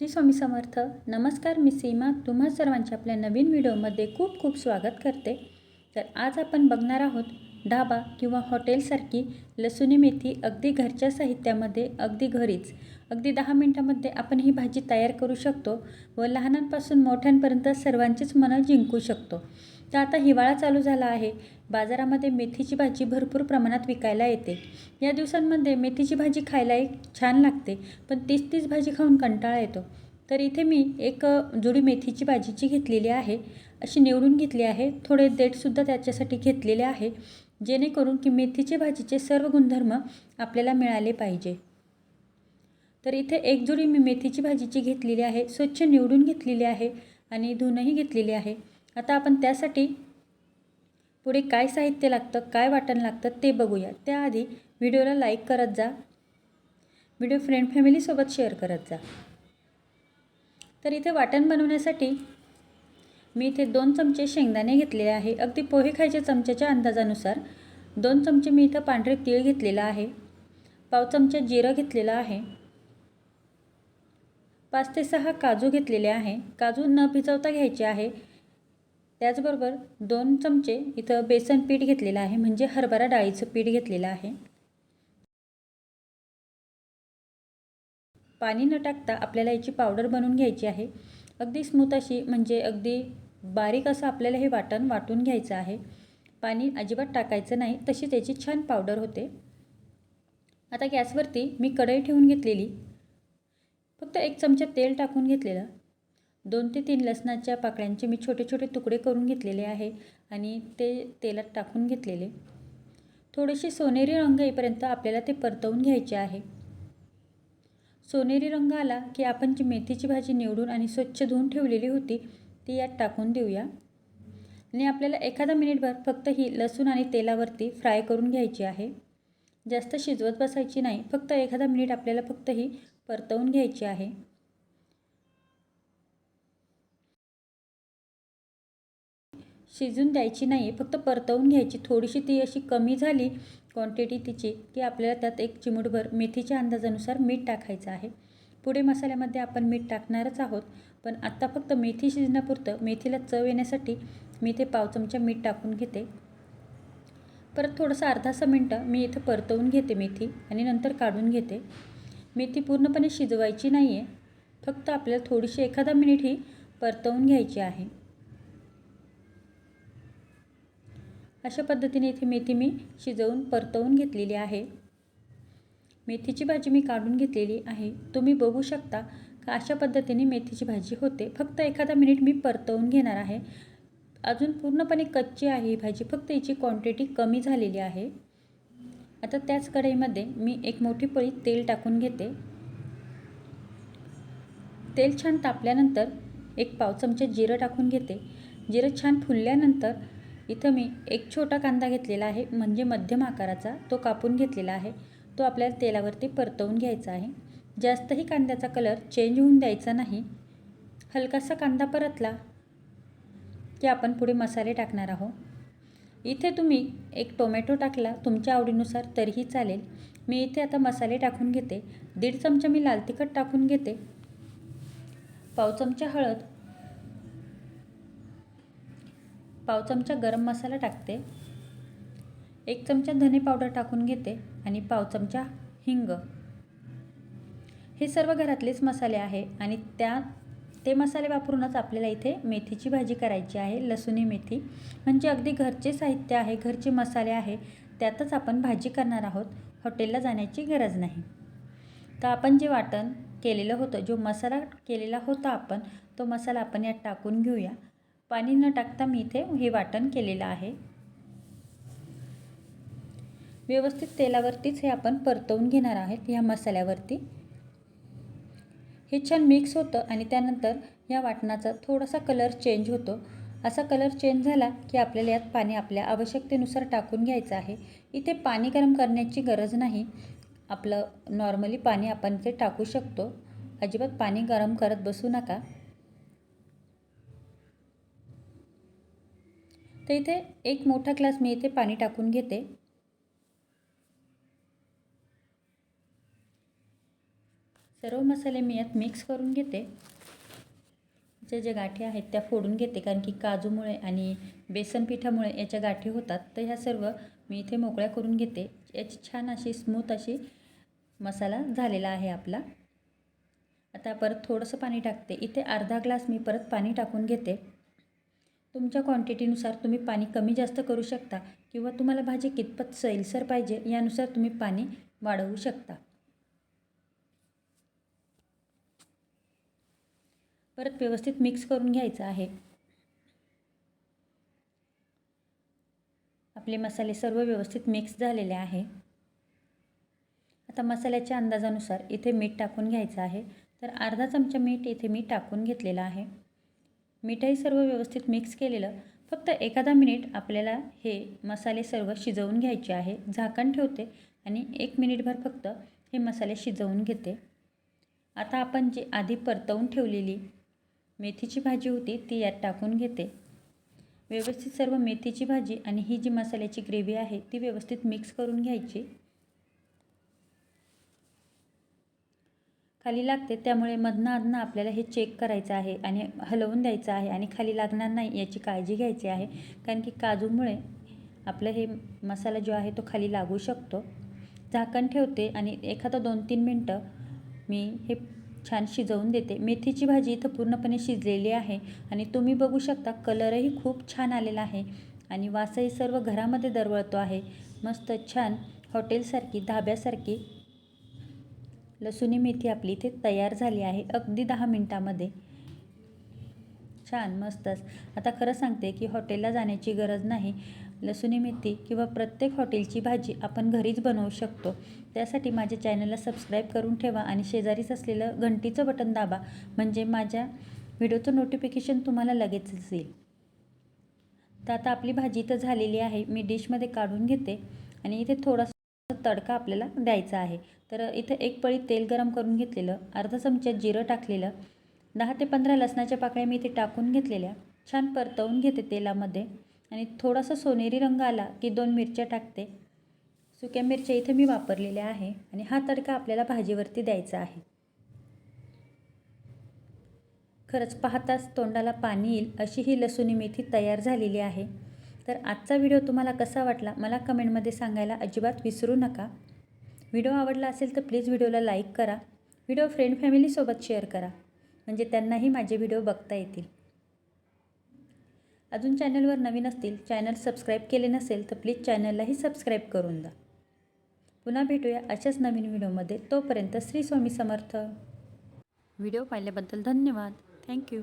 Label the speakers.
Speaker 1: श्री स्वामी समर्थ. नमस्कार मी सीमा. तुम्हा सर्वांचे आपल्या नवीन व्हिडिओमध्ये खूप खूप स्वागत करते. तर आज आपण बघणार आहोत ढाबा किंवा हॉटेलसारखी लसुणी मेथी अगदी घरच्या साहित्यामध्ये अगदी घरीच. अगदी दहा मिनटामध्ये आपण ही भाजी तयार करू शकतो व लहानांपासून मोठ्यांपर्यंत सर्वांचीच मनं जिंकू शकतो. तर आता हिवाळा चालू झाला आहे. बाजारामध्ये मेथीची भाजी भरपूर प्रमाणात विकायला येते. या दिवसांमध्ये मेथीची भाजी खायला एक छान लागते पण तीच तीच भाजी खाऊन कंटाळा येतो. तर इथे मी एक जुडी मेथीची भाजीची घेतलेली आहे. अशी निवडून घेतली आहे. थोडे देठसुद्धा त्याच्यासाठी घेतलेले आहे जेणेकरून की मेथीचे भाजीचे सर्व गुणधर्म आपल्याला मिळाले पाहिजे. तर इथे एक जोडी मी मेथीची भाजीची घेतलेली आहे स्वच्छ निवडून घेतलेली आहे आणि धुणंही घेतलेली आहे. आता आपण त्यासाठी पुढे काय साहित्य लागतं काय वाटण लागतं ते बघूया. त्याआधी व्हिडिओला लाईक करत जा. व्हिडिओ फ्रेंड फॅमिलीसोबत शेअर करत जा. तर इथे वाटण बनवण्यासाठी मी इथे दोन चमचे शेंगदाणे घेतलेले आहे. अगदी पोहे खायच्या चमच्याच्या अंदाजानुसार दोन चमचे मी इथं पांढरे तीळ घेतलेलं आहे. पाव चमचा जिरं घेतलेलं आहे. पाच ते सहा काजू घेतलेले आहे. काजू न भिजवता घ्यायचे आहे. त्याचबरोबर दोन चमचे इथं बेसन पीठ घेतलेलं आहे. म्हणजे हरभरा डाळीचं पीठ घेतलेलं आहे. पाणी न टाकता आपल्याला याची पावडर बनवून घ्यायची आहे. अगदी स्मूथ अशी म्हणजे अगदी बारीक असं आपल्याला हे वाटण वाटून घ्यायचं आहे. पाणी अजिबात टाकायचं नाही. तशी त्याची छान पावडर होते. आता गॅसवरती मी कढई ठेवून घेतलेली. फक्त एक चमचा तेल टाकून घेतलेलं. दोन ते तीन लसणाच्या पाकळ्यांचे मी छोटे छोटे तुकडे करून घेतलेले आहे आणि ते तेलात टाकून घेतलेले. थोडेसे सोनेरी रंग येईपर्यंत आपल्याला ते परतवून घ्यायचे आहे. सोनेरी रंग आला की आपण जी मेथीची भाजी निवडून आणि स्वच्छ धुवून ठेवलेली होती ती यात टाकून देऊया. आणि आपल्याला एखादा मिनिटभर फक्त ही लसूण आणि तेलावरती फ्राय करून घ्यायची आहे. जास्त शिजवत बसायची नाही फक्त एखादा मिनिट आपल्याला फक्त ही परतवून घ्यायची आहे. शिजून द्यायची नाही फक्त परतवून घ्यायची. थोडीशी ती अशी कमी झाली क्वांटिटी तिची की आपल्याला त्यात एक चिमूटभर मेथीच्या अंदाजानुसार मीठ टाकायचं आहे. पुढे मसाल्यामध्ये आपण मीठ टाकणारच आहोत पण आत्ता फक्त मेथी शिजण्यापुरतं मेथीला चव येण्यासाठी मी इथे पाव चमचा मीठ टाकून घेते. परत थोडंसं अर्धासा मिनटं मी इथं परतवून घेते मेथी आणि नंतर काढून घेते. मेथी पूर्णपणे शिजवायची नाही आहे फक्त आपल्याला थोडीशी एखादा मिनिट ही परतवून घ्यायची आहे. अशा पद्धतीने इथे मेथी मी शिजवून परतवून घेतलेली आहे. मेथीची भाजी मी काढून घेतलेली आहे. तुम्ही बघू शकता का अशा पद्धतीने मेथीची भाजी होते. फक्त एखादा मिनिट मी परतवून घेणार आहे. अजून पूर्णपणे कच्ची आहे ही भाजी. फक्त हिची क्वांटिटी कमी झालेली आहे. आता त्याच कढईमध्ये मी एक मोठी पळी तेल टाकून घेते. तेल छान तापल्यानंतर एक पाव चमचा जिरं टाकून घेते. जिरं छान फुलल्यानंतर इथं मी एक छोटा कांदा घेतलेला आहे म्हणजे मध्यम आकाराचा तो कापून घेतलेला आहे. तो आपल्याला तेलावरती परतवून घ्यायचा आहे. जास्तही कांद्याचा कलर चेंज होऊन द्यायचा नाही. हलकासा कांदा परतला की आपण पुढे मसाले टाकणार आहोत. इथे तुम्ही एक टोमॅटो टाकला तुमच्या आवडीनुसार तरीही चालेल. मी इथे आता मसाले टाकून घेते. दीड चमचा मी लाल तिखट टाकून घेते. पाव चमचा हळद. पाव चमचा गरम मसाला टाकते. एक चमचा धने पावडर टाकून घेते आणि पाव चमचा हिंग. हे सर्व घरातलेच मसाले आहे आणि त्या ते मसाले वापरूनच आपल्याला इथे मेथीची भाजी करायची आहे लसुणी मेथी. म्हणजे अगदी घरचे साहित्य आहे घरचे मसाले आहे त्यातच आपण भाजी करणार आहोत. हॉटेलला जाण्याची गरज नाही. तर आपण जे वाटण केलेलं होतं जो मसाला केलेला होता आपण तो मसाला आपण यात टाकून घेऊया. पाणी न टाकता मी इथे हे वाटण केलेलं आहे. व्यवस्थित तेलावरतीच हे आपण परतवून घेणार आहेत ह्या मसाल्यावरती. हे छान मिक्स होतं आणि त्यानंतर या वाटणाचा थोडासा कलर चेंज होतो. असा कलर चेंज झाला की आपल्याला यात पाणी आपल्या आवश्यकतेनुसार टाकून घ्यायचं आहे. इथे पाणी गरम करण्याची गरज नाही. आपलं नॉर्मली पाणी आपण इथे टाकू शकतो. अजिबात पाणी गरम करत बसू नका. तर इथे एक मोठा ग्लास मी इथे पाणी टाकून घेते. सर्व मसाले मी यात मिक्स करून घेते. ज्या ज्या गाठी आहेत त्या फोडून घेते कारण की काजूमुळे आणि बेसन पिठामुळे याच्या गाठी होतात. तर ह्या सर्व मी इथे मोकळ्या करून घेते. याची छान अशी स्मूथ अशी मसाला झालेला आहे आपला. आता परत थोडंसं पाणी टाकते. इथे अर्धा ग्लास मी परत पाणी टाकून घेते. तुमच्या क्वांटिटीनुसार तुम्ही पाणी कमी जास्त करू शकता किंवा तुम्हाला भाजी कितपत सैलसर पाहिजे यानुसार तुम्ही पाणी वाढवू शकता. परत व्यवस्थित मिक्स करून घ्यायचं आहे. आपले मसाले सर्व व्यवस्थित मिक्स झालेले आहे. आता मसाल्याच्या अंदाजानुसार इथे मीठ टाकून घ्यायचं आहे. तर अर्धा चमचा मीठ इथे मी टाकून घेतलेलं आहे. मीठही सर्व व्यवस्थित मिक्स केलेलं फक्त एखादा मिनिट आपल्याला हे मसाले सर्व शिजवून घ्यायचे आहे. झाकण ठेवते आणि एक मिनिटभर फक्त हे मसाले शिजवून घेते. आता आपण जी आधी परतवून ठेवलेली मेथीची भाजी होती ती यात टाकून घेते. व्यवस्थित सर्व मेथीची भाजी आणि ही जी मसाल्याची ग्रेव्ही आहे ती व्यवस्थित मिक्स करून घ्यायची. खाली लागते त्यामुळे मधनं अधनं आपल्याला हे चेक करायचं आहे आणि हलवून द्यायचं आहे आणि खाली लागणार नाही याची काळजी घ्यायची आहे कारण की काजूमुळे आपलं हे मसाला जो आहे तो खाली लागू शकतो. झाकण ठेवते आणि एखादा दोन तीन मिनटं मी हे छान शिजवून देते. मेथीची भाजी इथं पूर्णपणे शिजलेली आहे आणि तुम्ही बघू शकता कलरही खूप छान आलेला आहे आणि वासही सर्व घरामध्ये दरवळतो आहे. मस्त छान हॉटेलसारखी धाब्यासारखी लसुणी मेथी आपली इथे तयार झाली आहे अगदी दहा मिनटामध्ये. छान मस्तच. आता खरं सांगते की हॉटेलला जाण्याची गरज नाही. लसुणी मेथी किंवा प्रत्येक हॉटेलची भाजी आपण घरीच बनवू शकतो. त्यासाठी माझ्या चॅनलला सबस्क्राईब करून ठेवा आणि शेजारीच असलेलं घंटीचं बटन दाबा म्हणजे माझ्या व्हिडिओचं नोटिफिकेशन तुम्हाला लगेचच येईल. तर आता आपली भाजी तर झालेली आहे. मी डिशमध्ये काढून घेते आणि इथे थोडासा तडका आपल्याला द्यायचा आहे. तर इथं एक पळी तेल गरम करून घेतलेलं अर्धा चमचा जिरं टाकलेलं दहा ते पंधरा लसणाच्या पाकळ्या मी इथे टाकून घेतलेल्या. छान परतवून घेते तेलामध्ये. आणि थोडासा सोनेरी रंग आला की दोन मिरच्या टाकते. सुक्या मिरच्या इथे मी वापरलेल्या आहे आणि हा तडका आपल्याला भाजीवरती द्यायचा आहे. खरंच पाहताच तोंडाला पाणी येईल अशी ही लसुणी मेथी तयार झालेली आहे. तर आजचा व्हिडिओ तुम्हाला कसा वाटला मला कमेंटमध्ये सांगायला अजिबात विसरू नका. व्हिडिओ आवडला असेल तर प्लीज व्हिडिओला लाईक करा. व्हिडिओ फ्रेंड फॅमिलीसोबत शेअर करा. म्हणजे त्यांनाही माझे व्हिडिओ बघता येतील. अजून चॅनलवर नवीन असतील चॅनल सबस्क्राईब केले नसेल तर प्लीज चॅनललाही सबस्क्राईब करून द्या. पुन्हा भेटूया अशाच नवीन व्हिडिओमध्ये. तोपर्यंत श्री स्वामी समर्थ. व्हिडिओ पाहिल्याबद्दल धन्यवाद. थँक्यू.